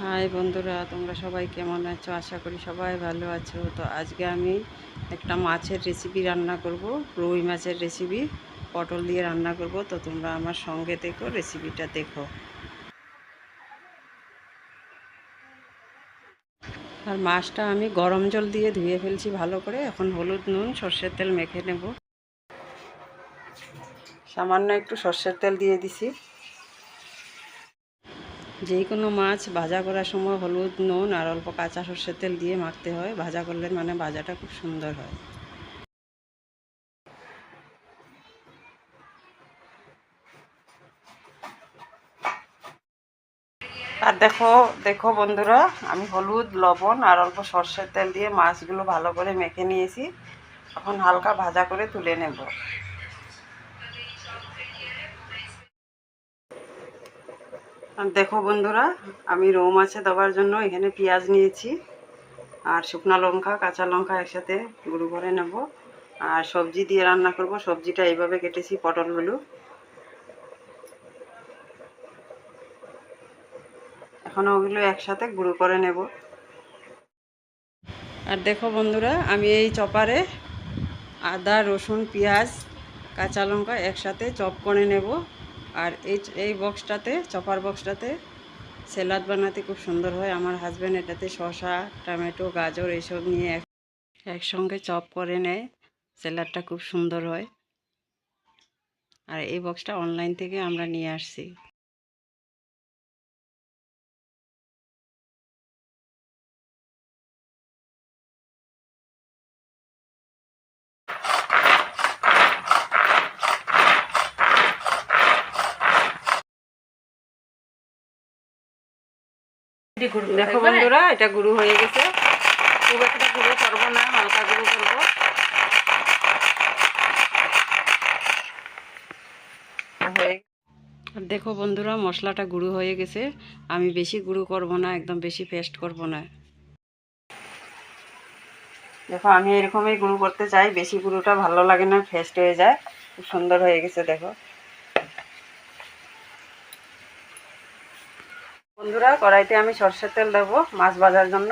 High বন্ধুরা, তোমরা সবাই কেমন আছো? আশা করি সবাই ভালো আছো। তো আজকে আমি একটা মাছের রেসিপি রান্না করব, রুই মাছের রেসিপি পটল দিয়ে রান্না করব। তো তোমরা আমার সঙ্গে দেখো রেসিপিটা দেখো। আর মাছটা আমি গরম জল দিয়ে ধুয়ে ফেলছি ভালো করে। এখন হলুদ, নুন, সর্ষের তেল মেখে নেব। সামান্য একটু সর্ষের তেল দিয়ে দিছি। যে কোনো মাছ ভাজা করার সময় হলুদ, নুন আর অল্প কাঁচা সর্ষের তেল দিয়ে মাখতে হয়। ভাজা করলে মানে ভাজাটা খুব সুন্দর হয়। আর দেখো দেখো বন্ধুরা, আমি হলুদ, লবণ আর অল্প সর্ষের তেল দিয়ে মাছগুলো ভালো করে মেখে নিয়েছি। এখন হালকা ভাজা করে তুলে নেব। দেখো বন্ধুরা, আমি রৌ মাছে দেওয়ার জন্য, এখানে পেঁয়াজ নিয়েছি আর শুকনা লঙ্কা, কাঁচা লঙ্কা একসাথে গুঁড়ো করে নেব। আর সবজি দিয়ে রান্না করব, সবজিটা এইভাবে কেটেছি পটলগুলো এখন ওগুলো একসাথে গুঁড়ো করে নেব। আর দেখো বন্ধুরা, আমি এই চপারে আদা, রসুন, পেঁয়াজ, কাঁচা লঙ্কা একসাথে চপ করে নেব। আর এই এই বক্সটাতে চপার বক্সটাতে স্যালাড বানাতে খুব সুন্দর হয়। আমার হাজব্যান্ড এটাতে শশা টমেটো, গাজর এইসব নিয়ে এক, একসঙ্গে চপ করে নেয়। স্যালাডটা খুব সুন্দর হয়। আর এই বক্সটা অনলাইন থেকে আমরা নিয়ে আসছি। দেখো বন্ধুরা এটা গুঁড়ো হয়ে গেছে। খুব একটা গুঁড়ো করব না হালকা গুঁড়ো করব। দেখো বন্ধুরা মশলাটা গুঁড়ো হয়ে গেছে। আমি বেশি গুঁড়ো করব না একদম বেশি পেস্ট করব না। দেখো আমি এরকমই গুঁড়ো করতে চাই বেশি গুঁড়োটা ভালো লাগে না ফেস্ট হয়ে যায়। খুব সুন্দর হয়ে গেছে দেখো। বন্ধুরা, কড়াইতে আমি সর্ষের তেল দেবো মাছ ভাজার জন্য।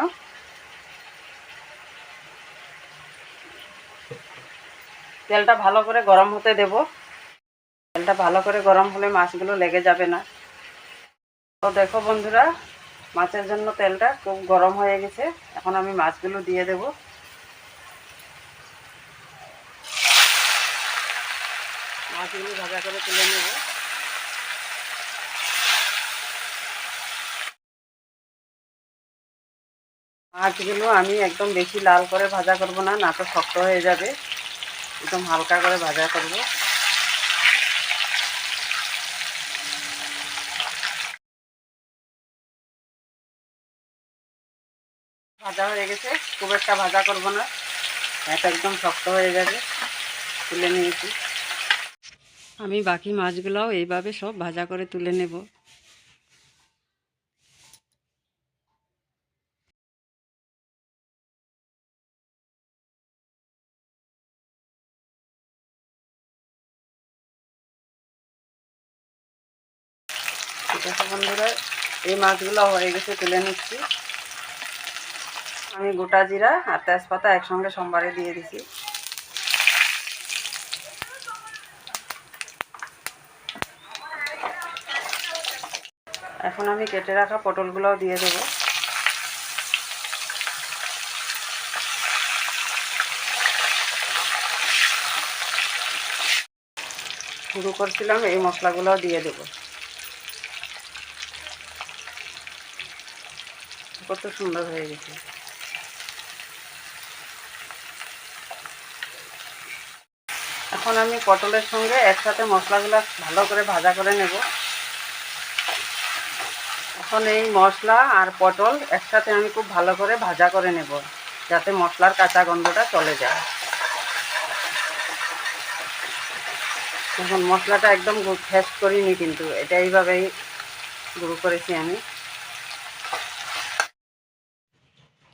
তেলটা ভালো করে গরম হতে দেব। তেলটা ভালো করে গরম হলে মাছগুলো লেগে যাবে না। তো দেখো বন্ধুরা, মাছের জন্য তেলটা খুব গরম হয়ে গেছে। এখন আমি মাছগুলো দিয়ে দেব। মাছগুলো ভাজা করে তুলে নেব। মাছগুলো আমি একদম বেশি লাল করে ভাজা করব না না তো শক্ত হয়ে যাবে। একদম হালকা করে ভাজা করব। ভাজা হয়ে গেছে, খুব একটা ভাজা করব না। এটা একদম শক্ত হয়ে যাবে, তুলে নিয়েছি। আমি বাকি মাছগুলোও এইভাবে সব ভাজা করে তুলে নেব। দেখো বন্ধুরা, এই মাছগুলো হয়ে গেছে, তুলে নিচ্ছি। আমি গোটা জিরা আর তেজপাতা একসঙ্গে সোমবারে দিয়ে দিছি। এখন আমি কেটে রাখা পটলগুলোও দিয়ে দেবো। শুরু করছিলাম, এই মশলাগুলোও দিয়ে দেবো। কত সুন্দর হয়ে গেছে। এখন আমি পটলের সঙ্গে একসাথে মশলাগুলো ভালো করে ভাজা করে নেব। এখন এই মশলা আর পটল একসাথে আমি খুব ভালো করে ভাজা করে নেব, যাতে মশলার কাঁচা গন্ধটা চলে যায়। এখন মশলাটা একদম ফেস্ট করিনি কিন্তু, এটা এইভাবেই গুঁড়ো করেছি আমি।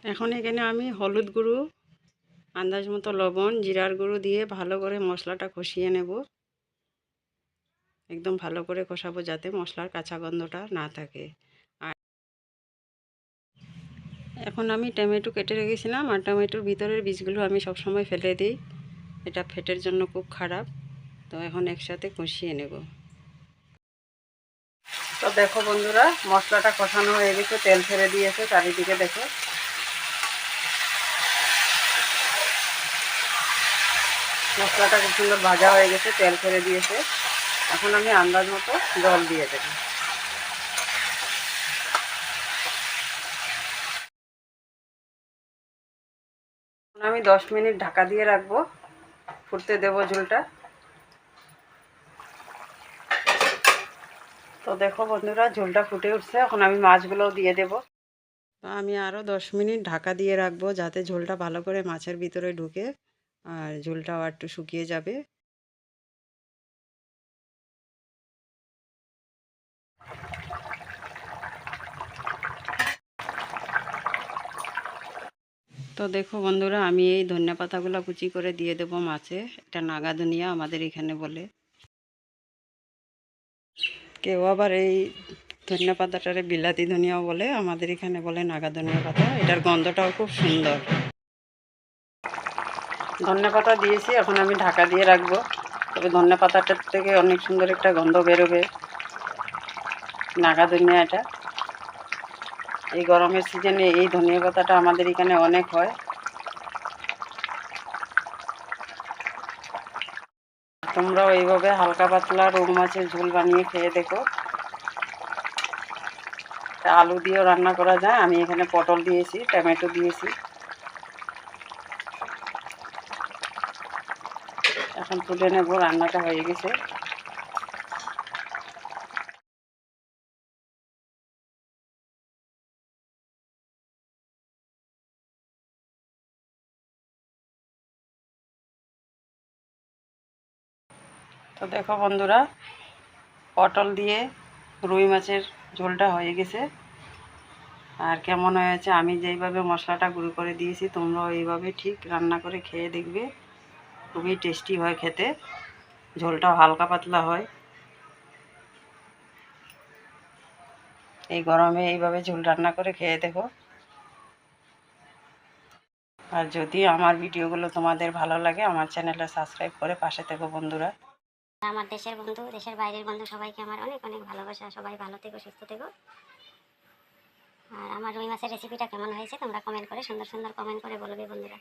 এখন এখানে আমি হলুদ গুঁড়ো, আন্দাজ মতো লবণ, জিরার গুঁড়ো দিয়ে ভালো করে মশলাটা কষিয়ে নেব। একদম ভালো করে কষাবো যাতে মশলার কাঁচা গন্ধটা না থাকে। এখন আমি টমেটো কেটে রেখেছিলাম, আর টমেটোর ভিতরের বীজগুলো আমি সবসময় ফেলে দিই। এটা ফেটের জন্য খুব খারাপ, তো এখন একসাথে কষিয়ে নেব। তো দেখো বন্ধুরা, মশলাটা কষানো হয়ে গেছে, তেল ছেড়ে দিয়েছে, চারিদিকে দেখো। মশলাটা খুব সুন্দর ভাজা হয়ে গেছে, তেল ফেলে দিয়েছে। এখন আমি আন্দাজ মতো জল দিয়ে দেবো। আমি দশ মিনিট ঢাকা দিয়ে রাখব। ফুটতে দেবো ঝোলটা। তো দেখো বন্ধুরা, ঝোলটা ফুটে উঠছে। এখন আমি মাছগুলোও দিয়ে দেবো। তো আমি আরও দশ মিনিট ঢাকা দিয়ে রাখব, যাতে ঝোলটা ভালো করে মাছের ভিতরে ঢুকে। আর ঝোলটাও একটু শুকিয়ে যাবে। তো দেখো বন্ধুরা, আমি এই ধনিয়া পাতাগুলো কুচি করে দিয়ে দেবো মাছে। এটা নাগা ধনিয়া আমাদের এখানে বলে। কেউ আবার এই ধনিয়া পাতাটারে বিলাতি ধনিয়াও বলে, আমাদের এখানে বলে নাগা ধনিয়া পাতা। এটার গন্ধটাও খুব সুন্দর। ধনিয়া পাতা দিয়েছি, এখন আমি ঢাকা দিয়ে রাখব। তবে ধনিয়া পাতাটার থেকে অনেক সুন্দর একটা গন্ধ বেরোবে। নাগা ধনিয়া এটা। এই গরমের সিজনে এই ধনিয়া পাতাটা আমাদের এখানে অনেক হয়। তোমরাও এইভাবে হালকা পাতলা রৌ মাছের ঝোল বানিয়ে খেয়ে দেখো। আলু দিয়েও রান্না করা যায়। আমি এখানে পটল দিয়েছি, টমেটো দিয়েছি। এখন তুলে নেব, রান্নাটা হয়ে গেছে। তো দেখো বন্ধুরা, পটল দিয়ে রুই মাছের ঝোলটা হয়ে গেছে। আর কেমন হয়েছে, আমি যেইভাবে মশলাটা গুঁড়ো করে দিয়েছি, তোমরাও এইভাবে ঠিক রান্না করে খেয়ে দেখবে। খুবই টেস্টি হয় খেতে। ঝোলটাও হালকা পাতলা হয়। এই গরমে এইভাবে ঝোল রান্না করে খেয়ে দেখো। আর যদি আমার ভিডিওগুলো তোমাদের ভালো লাগে, আমার চ্যানেলটা সাবস্ক্রাইব করে পাশে থেকো বন্ধুরা। আমার দেশের বন্ধু, দেশের বাইরের বন্ধু সবাইকে আমার অনেক অনেক ভালোবাসা। সবাই ভালো থেকো, সুস্থ থেকো। আর আমার রুই মাছের রেসিপিটা কেমন হয়েছে তোমরা কমেন্ট করে সুন্দর সুন্দর কমেন্ট করে বলবে বন্ধুরা।